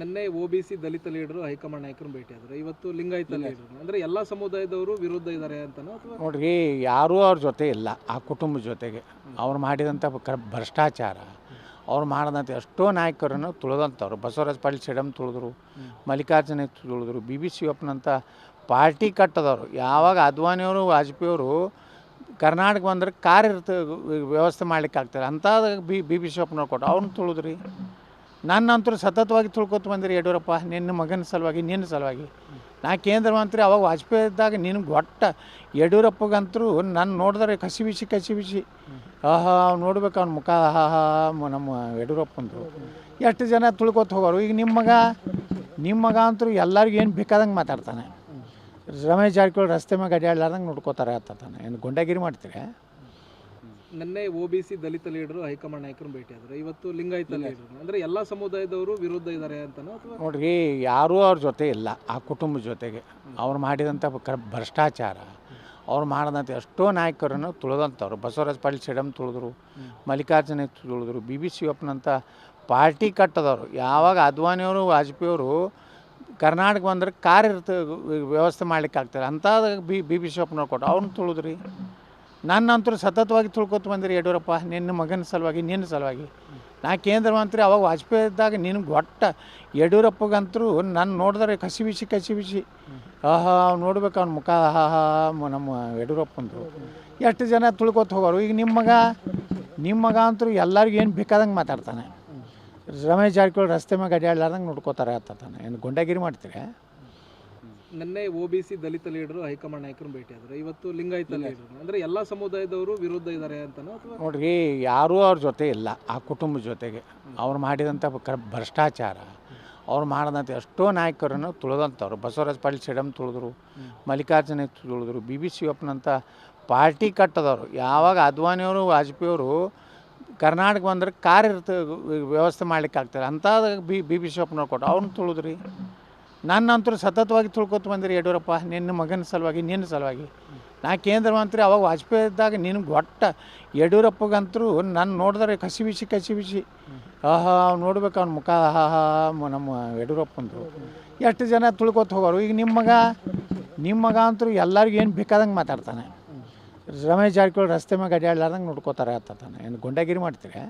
ನಿನ್ನೆ O B C Dalit leader high command ನಾಯಕರು ಭೇಟಿ ಆದ್ರು. ಇವತ್ತು ಲಿಂಗಾಯತ ಲೀಡರ್. ಅಂದ್ರೆ ಎಲ್ಲಾ ಸಮುದಾಯದವರು ವಿರುದ್ಧ ಇದ್ದಾರೆ ಅಂತನೋ ಅಥವಾ? ನೋಡ್ರಿ ಯಾರೂ ಅವ್ರ ಜೊತೆ ಇಲ್ಲ ಆ ಕುಟುಂಬದ ಜೊತೆಗೆ. ಅವ್ರು ಮಾಡಿದಂಥ ಭ್ರಷ್ಟಾಚಾರ ಅವ್ರು ಮಾಡಿದಂಥ ಎಷ್ಟೋ ನಾಯಕರನ್ನು ತುಳಿದಂಥವ್ರು. ಬಸವರಾಜ ಪಾಟೀಲ್ ಸಿಡಮ್ ತುಳಿದ್ರು ಮಲ್ಲಿಕಾರ್ಜುನ ತುಳಿದ್ರು ಬಿ ಬಿ ಸಿಯಪ್ಪನಂಥ ಪಾರ್ಟಿ ಕಟ್ಟದವರು. ಯಾವಾಗ ಅದ್ವಾನಿಯವರು ವಾಜಪೇಯಿಯವರು ಕರ್ನಾಟಕ ಬಂದ್ರೆ ಕಾರ್ ಇರ್ತ ವ್ಯವಸ್ಥೆ ಮಾಡ್ಲಿಕ್ಕೆ ಆಗ್ತಾರೆ ಅಂಥದ್ದು ಬಿ ಬಿ ಬಿ ಶಿವಪ್ಪನವ್ರು ಕೊಟ್ಟು ಅವ್ರನ್ನ ತುಳಿದ್ರಿ. ನನ್ನಂತರೂ ಸತತವಾಗಿ ತುಳ್ಕೊತ ಬಂದಿರಿ ಯಡಿಯೂರಪ್ಪ, ನಿನ್ನ ಮಗನ ಸಲುವಾಗಿ, ನಿನ್ನ ಸಲುವಾಗಿ. ನಾ ಕೇಂದ್ರ ಮಂತ್ರಿ, ಅವಾಗ ವಾಜಪೇಯಿ ಇದ್ದಾಗ ನಿನಗೆ ಗೊಟ್ಟ ಯಡಿಯೂರಪ್ಪಗಂತರೂ ನನ್ನ ನೋಡಿದ್ರೆ ಕಸಿ ಬಿಸಿ ಕಸಿ ಬಿಸಿ. ಆಹಾ ನೋಡ್ಬೇಕು ಅವ್ನ ಮುಖ, ಆಹಾ ನಮ್ಮ ಯಡಿಯೂರಪ್ಪಂದು. ಎಷ್ಟು ಜನ ತುಳ್ಕೊತ ಹೋಗೋರು? ಈಗ ನಿಮ್ಮ ಮಗ ನಿಮ್ಮ ಮಗ ಅಂತೂ ಎಲ್ಲರಿಗೂ ಏನು ಬೇಕಾದಂಗೆ ಮಾತಾಡ್ತಾನೆ. ರಮೇಶ್ ಜಾರಕಿಹೊಳಿ ರಸ್ತೆ ಮ್ಯಾಗ ಅಡ್ಯಾಡ್ಲಾರ್ದಂಗೆ ನೋಡ್ಕೋತಾರೆ ಆತಾನೆ ಏನು ಗುಂಡಾಗಿರಿ ಮಾಡ್ತೀರಿ? ನಿನ್ನೆ O B C Dalit leader high command ನಾಯಕರು ಭೇಟಿ ಆದ್ರು. ಇವತ್ತು ಲಿಂಗಾಯತ ಲೀಡರ್. ಅಂದ್ರೆ ಎಲ್ಲಾ ಸಮುದಾಯದವರು ವಿರುದ್ಧ ಇದ್ದಾರೆ ಅಂತನೋ ಅಥವಾ? ನೋಡ್ರಿ ಯಾರೂ ಅವ್ರ ಜೊತೆ ಇಲ್ಲ ಆ ಕುಟುಂಬದ ಜೊತೆಗೆ. ಅವ್ರು ಮಾಡಿದಂಥ ಭ್ರಷ್ಟಾಚಾರ ಅವ್ರು ಮಾಡಿದಂಥ ಎಷ್ಟೋ ನಾಯಕರನ್ನು ತುಳಿದಂಥವ್ರು. ಬಸವರಾಜ ಪಾಟೀಲ್ ಸಿಡಮ್ ತುಳಿದ್ರು ಮಲ್ಲಿಕಾರ್ಜುನ ತುಳಿದ್ರು ಬಿ ಬಿ ಸಿಯಪ್ಪನಂಥ ಪಾರ್ಟಿ ಕಟ್ಟದವರು. ಯಾವಾಗ ಅದ್ವಾನಿಯವರು ವಾಜಪೇಯಿಯವರು ಕರ್ನಾಟಕ ಬಂದ್ರೆ ಕಾರ್ ಇರ್ತ ವ್ಯವಸ್ಥೆ ಮಾಡ್ಲಿಕ್ಕೆ ಆಗ್ತಾರೆ ಅಂಥದ್ದು ಬಿ ಬಿ ಬಿ ಶಿವಪ್ಪನವ್ರು ಕೊಟ್ಟು ಅವ್ರನ್ನ ತುಳಿದ್ರಿ. ನನ್ನಂತರೂ ಸತತವಾಗಿ ತುಳ್ಕೊತ ಬಂದಿರಿ ಯಡಿಯೂರಪ್ಪ, ನಿನ್ನ ಮಗನ ಸಲುವಾಗಿ, ನಿನ್ನ ಸಲುವಾಗಿ. ನಾ ಕೇಂದ್ರ ಮಂತ್ರಿ, ಅವಾಗ ವಾಜಪೇಯಿ ಇದ್ದಾಗ ನಿನಗೆ ಗೊಟ್ಟ. ಯಡಿಯೂರಪ್ಪಗಂತರೂ ನನ್ನ ನೋಡಿದ್ರೆ ಕಸಿ ಬಿಸಿ ಕಸಿ ಬಿಸಿ. ಆಹಾ ನೋಡ್ಬೇಕು ಅವ್ನ ಮುಖ. ಆಹಾ ನಮ್ಮ ಯಡಿಯೂರಪ್ಪಂದು. ಎಷ್ಟು ಜನ ತುಳ್ಕೊತ ಹೋಗೋರು? ಈಗ ನಿಮ್ಮ ಮಗ ನಿಮ್ಮ ಮಗ ಅಂತೂ ಎಲ್ಲರಿಗೂ ಏನು ಬೇಕಾದಂಗೆ ಮಾತಾಡ್ತಾನೆ. ರಮೇಶ್ ಜಾರಕಿಹೊಳಿ ರಸ್ತೆ ಮ್ಯಾಗ ಅಡ್ಯಾಡ್ಲಾರ್ದಂಗೆ ನೋಡ್ಕೋತಾರೆ ಆತಾನೆ ಏನು ಗುಂಡಾಗಿರಿ ಮಾಡ್ತೀರಿ? ನಿನ್ನೆ O B C Dalit leader high command ನಾಯಕರು ಭೇಟಿ ಆದ್ರು. ಇವತ್ತು ಲಿಂಗಾಯತ ಲೀಡರ್. ಅಂದ್ರೆ ಎಲ್ಲಾ ಸಮುದಾಯದವರು ವಿರುದ್ಧ ಇದ್ದಾರೆ ಅಂತನೋ ಅಥವಾ? ನೋಡ್ರಿ ಯಾರೂ ಅವ್ರ ಜೊತೆ ಇಲ್ಲ ಆ ಕುಟುಂಬದ ಜೊತೆಗೆ. ಅವ್ರು ಮಾಡಿದಂಥ ಭ್ರಷ್ಟಾಚಾರ ಅವ್ರು ಮಾಡಿದಂಥ ಎಷ್ಟೋ ನಾಯಕರನ್ನು ತುಳಿದಂಥವ್ರು. ಬಸವರಾಜ ಪಾಟೀಲ್ ಸಿಡಮ್ ತುಳಿದ್ರು ಮಲ್ಲಿಕಾರ್ಜುನ ತುಳಿದ್ರು ಬಿ ಬಿ ಸಿಯಪ್ಪನಂಥ ಪಾರ್ಟಿ ಕಟ್ಟದವರು. ಯಾವಾಗ ಅದ್ವಾನಿಯವರು ವಾಜಪೇಯಿಯವರು ಕರ್ನಾಟಕ ಬಂದ್ರೆ ಕಾರ್ ಇರ್ತ ವ್ಯವಸ್ಥೆ ಮಾಡ್ಲಿಕ್ಕೆ ಆಗ್ತಾರೆ ಅಂಥದ್ದು ಬಿ ಬಿ ಬಿ ಶಿವಪ್ಪನವ್ರು ಕೊಟ್ಟು ಅವ್ರನ್ನ ತುಳಿದ್ರಿ. ನನ್ನಂತರೂ ಸತತವಾಗಿ ತುಳ್ಕೊತ ಬಂದಿರಿ ಯಡಿಯೂರಪ್ಪ, ನಿನ್ನ ಮಗನ ಸಲುವಾಗಿ, ನಿನ್ನ ಸಲುವಾಗಿ. ನಾ ಕೇಂದ್ರ ಮಂತ್ರಿ, ಅವಾಗ ವಾಜಪೇಯಿ ಇದ್ದಾಗ ನಿನಗೆ ಗೊಟ್ಟ. ಯಡಿಯೂರಪ್ಪಗಂತರೂ ನನ್ನ ನೋಡಿದ್ರೆ ಕಸಿ ಬಿಸಿ ಕಸಿ ಬಿಸಿ. ಆಹಾ ನೋಡ್ಬೇಕು ಅವ್ನ ಮುಖ. ಆಹಾ ನಮ್ಮ ಯಡಿಯೂರಪ್ಪಂದು. ಎಷ್ಟು ಜನ ತುಳ್ಕೊತ ಹೋಗೋರು? ಈಗ ನಿಮ್ಮ ಮಗ ನಿಮ್ಮ ಮಗ ಅಂತೂ ಎಲ್ಲರಿಗೂ ಏನು ಬೇಕಾದಂಗೆ ಮಾತಾಡ್ತಾನೆ. ರಮೇಶ್ ಜಾರಕಿಹೊಳಿ ರಸ್ತೆ ಮ್ಯಾಗ ಅಡ್ಡಾಡ್ಲಾರ್ದಂಗೆ ನೋಡ್ಕೋತಾರೆ ಆತಾನೆ ಏನು ಗುಂಡಾಗಿರಿ ಮಾಡ್ತೀರಿ?